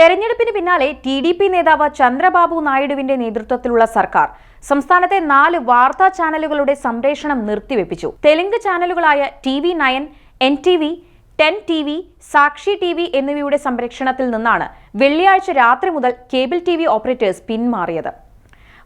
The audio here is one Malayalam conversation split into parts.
തെരഞ്ഞെടുപ്പിന് പിന്നാലെ ടി ഡി പി നേതാവ് ചന്ദ്രബാബു നായിഡുവിന്റെ നേതൃത്വത്തിലുള്ള സർക്കാർ സംസ്ഥാനത്തെ നാല് വാർത്താ ചാനലുകളുടെ സംപ്രേഷണം നിർത്തിവെപ്പിച്ചു. Telugu ചാനലുകളായ T V nine N T V ten T V Sakshi T V എന്നിവയുടെ സംരക്ഷണത്തിൽ നിന്നാണ് വെള്ളിയാഴ്ച രാത്രി മുതൽ കേബിൾ ടി വി ഓപ്പറേറ്റേഴ്സ് പിന്മാറിയത്.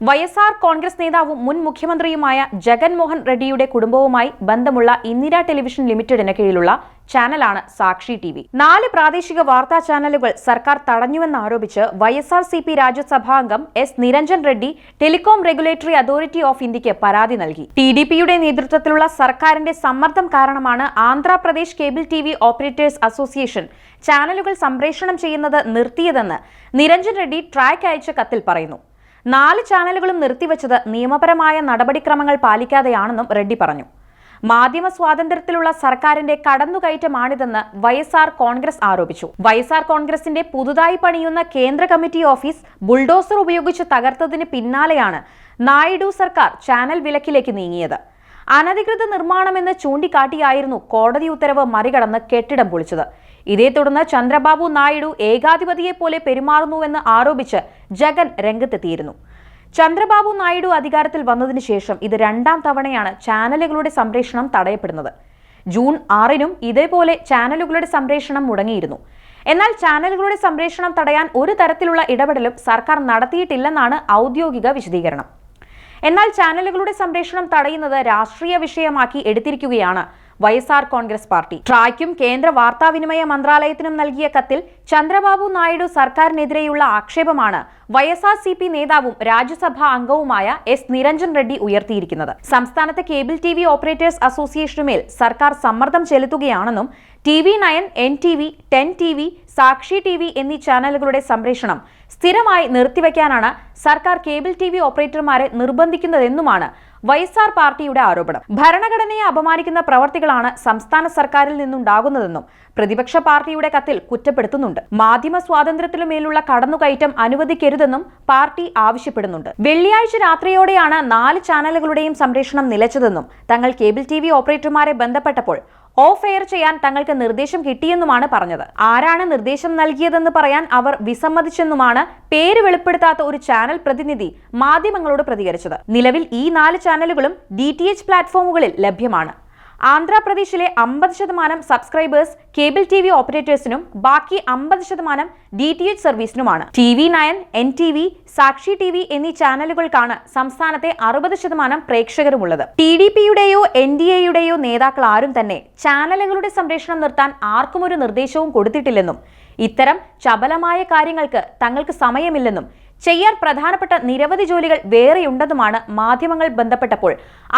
വൈ എസ് ആർ കോൺഗ്രസ് നേതാവും മുൻ മുഖ്യമന്ത്രിയുമായ ജഗൻമോഹൻ റെഡ്ഡിയുടെ കുടുംബവുമായി ബന്ധമുള്ള ഇന്ദിര ടെലിവിഷൻ ലിമിറ്റഡിന് കീഴിലുള്ള ചാനലാണ് സാക്ഷി ടി വി. നാല് പ്രാദേശിക വാർത്താ ചാനലുകൾ സർക്കാർ തടഞ്ഞുവെന്നാരോപിച്ച് Y S R C P രാജ്യസഭാംഗം S Niranjan Reddy telecom regulatory authority of ഇന്ത്യയ്ക്ക് പരാതി നൽകി. ടി ഡി പിയുടെ നേതൃത്വത്തിലുള്ള സർക്കാരിന്റെ സമ്മർദ്ദം കാരണമാണ് Andhra Pradesh cable T V operators association ചാനലുകൾ സംപ്രേഷണം ചെയ്യുന്നത് നിർത്തിയതെന്ന് നിരഞ്ജൻ റെഡ്ഡി ട്രാക്ക് അയച്ച കത്തിൽ പറയുന്നു. നാല് ചാനലുകളും നിർത്തിവെച്ചത് നിയമപരമായ നടപടിക്രമങ്ങൾ പാലിക്കാതെയാണെന്നും റെഡ്ഡി പറഞ്ഞു. മാധ്യമ സ്വാതന്ത്ര്യത്തിലുള്ള സർക്കാരിന്റെ കടന്നുകയറ്റമാണിതെന്ന് വൈഎസ്ആർ എസ് ആർ കോൺഗ്രസ് ആരോപിച്ചു. വൈഎസ്ആർ എസ് ആർ കോൺഗ്രസിന്റെ പുതുതായി പണിയുന്ന കേന്ദ്ര കമ്മിറ്റി ഓഫീസ് ബുൾഡോസർ ഉപയോഗിച്ച് തകർത്തതിന് പിന്നാലെയാണ് നായിഡു സർക്കാർ ചാനൽ വിലക്കിലേക്ക് നീങ്ങിയത്. അനധികൃത നിർമ്മാണമെന്ന് ചൂണ്ടിക്കാട്ടിയായിരുന്നു കോടതി ഉത്തരവ് മറികടന്ന് കെട്ടിടം പൊളിച്ചത്. ഇതേ തുടർന്ന് ചന്ദ്രബാബു നായിഡു ഏകാധിപതിയെ പോലെ പെരുമാറുന്നുവെന്ന് ആരോപിച്ച് ജഗൻ രംഗത്തെത്തിയിരുന്നു. ചന്ദ്രബാബു നായിഡു അധികാരത്തിൽ വന്നതിന് ശേഷം ഇത് രണ്ടാം തവണയാണ് ചാനലുകളുടെ സംപ്രേഷണം തടയപ്പെടുന്നത്. ജൂൺ ആറിനും ഇതേപോലെ ചാനലുകളുടെ സംപ്രേഷണം മുടങ്ങിയിരുന്നു. എന്നാൽ ചാനലുകളുടെ സംപ്രേഷണം തടയാൻ ഒരു തരത്തിലുള്ള ഇടപെടലും സർക്കാർ നടത്തിയിട്ടില്ലെന്നാണ് ഔദ്യോഗിക വിശദീകരണം. എന്നാൽ ചാനലുകളുടെ സംപ്രേഷണം തടയുന്നത് രാഷ്ട്രീയ വിഷയമാക്കി എടുത്തിരിക്കുകയാണ് Y S R Congress party. ട്രായ്ക്കും കേന്ദ്ര വാർത്താവിനിമയ മന്ത്രാലയത്തിനും നൽകിയ കത്തിൽ ചന്ദ്രബാബു നായിഡു സർക്കാരിനെതിരെയുള്ള ആക്ഷേപമാണ് Y S R C P നേതാവും രാജ്യസഭാ അംഗവുമായ എസ് നിരഞ്ജൻ റെഡ്ഡി ഉയർത്തിയിരിക്കുന്നത്. സംസ്ഥാനത്തെ കേബിൾ ടി വി ഓപ്പറേറ്റേഴ്സ് അസോസിയേഷനുമേൽ സർക്കാർ സമ്മർദ്ദം ചെലുത്തുകയാണെന്നും T V nine N T V ten T V Sakshi T V എന്നീ ചാനലുകളുടെ സംപ്രേഷണം സ്ഥിരമായി നിർത്തിവെക്കാനാണ് സർക്കാർ കേബിൾ ടി വി ഓപ്പറേറ്റർമാരെ നിർബന്ധിക്കുന്നതെന്നുമാണ് വൈ എസ് ആർ പാർട്ടിയുടെ ആരോപണം. ഭരണഘടനയെ അപമാനിക്കുന്ന പ്രവർത്തികളാണ് സംസ്ഥാന സർക്കാരിൽ നിന്നുണ്ടാകുന്നതെന്നും പ്രതിപക്ഷ പാർട്ടിയുടെ കത്തിൽ കുറ്റപ്പെടുത്തുന്നുണ്ട്. മാധ്യമ സ്വാതന്ത്ര്യത്തിനുമേലുള്ള കടന്നുകയറ്റം അനുവദിക്കരുതെന്നും പാർട്ടി ആവശ്യപ്പെടുന്നുണ്ട്. വെള്ളിയാഴ്ച രാത്രിയോടെയാണ് നാല് ചാനലുകളുടെയും സംരക്ഷണം നിലച്ചതെന്നും തങ്ങൾ കേബിൾ ടി ഓപ്പറേറ്റർമാരെ ബന്ധപ്പെട്ടപ്പോൾ ഓഫ് എയർ ചെയ്യാൻ തങ്ങൾക്ക് നിർദ്ദേശം കിട്ടിയെന്നുമാണ് പറഞ്ഞത്. ആരാണ് നിർദ്ദേശം നൽകിയതെന്ന് പറയാൻ അവർ വിസമ്മതിച്ചെന്നുമാണ് പേര് വെളിപ്പെടുത്താത്ത ഒരു ചാനൽ പ്രതിനിധി മാധ്യമങ്ങളോട് പ്രതികരിച്ചത്. നിലവിൽ ഈ നാല് ചാനലുകളും ഡി പ്ലാറ്റ്ഫോമുകളിൽ ലഭ്യമാണ്. ആന്ധ്രാപ്രദേശിലെ അമ്പത് ശതമാനം സബ്സ്ക്രൈബേഴ്സ് കേബിൾ ടി വി ഓപ്പറേറ്റേഴ്സിനും ബാക്കി അമ്പത് ശതമാനം D T H സർവീസിനുമാണ്. T V nine N T V Sakshi T V എന്നീ ചാനലുകൾക്കാണ് സംസ്ഥാനത്തെ അറുപത് ശതമാനം പ്രേക്ഷകരുമുള്ളത്. ടി ഡി പിയുടെയോ എൻ ഡി എയുടെയോ നേതാക്കൾ ആരും തന്നെ ചാനലുകളുടെ സംരക്ഷണം നിർത്താൻ ആർക്കും ഒരു നിർദ്ദേശവും കൊടുത്തിട്ടില്ലെന്നും ഇത്തരം ചപലമായ കാര്യങ്ങൾക്ക് തങ്ങൾക്ക് സമയമില്ലെന്നും ചെയ്യാൻ പ്രധാനപ്പെട്ട നിരവധി ജോലികൾ വേറെയുണ്ടെന്നുമാണ് മാധ്യമങ്ങൾ ബന്ധപ്പെട്ടപ്പോൾ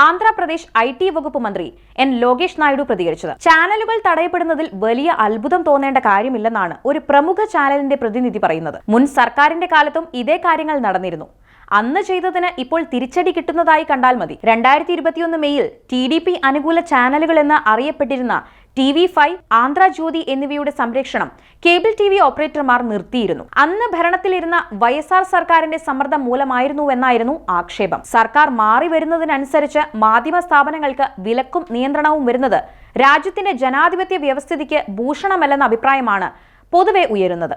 ആന്ധ്രാപ്രദേശ് ഐ ടി വകുപ്പ് മന്ത്രി എൻ ലോകേഷ് നായിഡു പ്രതികരിച്ചത്. ചാനലുകൾ തടയപ്പെടുന്നതിൽ വലിയ അത്ഭുതം തോന്നേണ്ട കാര്യമില്ലെന്നാണ് ഒരു പ്രമുഖ ചാനലിന്റെ പ്രതിനിധി പറയുന്നത്. മുൻ സർക്കാരിന്റെ കാലത്തും ഇതേ കാര്യങ്ങൾ നടന്നിരുന്നു. അന്ന് ചെയ്തതിന് ഇപ്പോൾ തിരിച്ചടി കിട്ടുന്നതായി കണ്ടാൽ മതി. രണ്ടായിരത്തി ഇരുപത്തിയൊന്ന് മെയ്യിൽ ടി ഡി പി അനുകൂല ചാനലുകൾ എന്ന് അറിയപ്പെട്ടിരുന്ന ടി വി ഫൈവ് ആന്ധ്രാജ്യോതി എന്നിവയുടെ സംരക്ഷണം കേബിൾ ടി വി ഓപ്പറേറ്റർമാർ നിർത്തിയിരുന്നു. അന്ന് ഭരണത്തിലിരുന്ന വൈ എസ് ആർ സർക്കാരിന്റെ സമ്മർദ്ദം മൂലമായിരുന്നുവെന്നായിരുന്നു ആക്ഷേപം. സർക്കാർ മാറി വരുന്നതിനനുസരിച്ച് മാധ്യമ സ്ഥാപനങ്ങൾക്ക് വിലക്കും നിയന്ത്രണവും വരുന്നത് രാജ്യത്തിന്റെ ജനാധിപത്യ വ്യവസ്ഥിതിക്ക് ഭൂഷണമല്ലെന്ന അഭിപ്രായമാണ് പൊതുവെ ഉയരുന്നത്.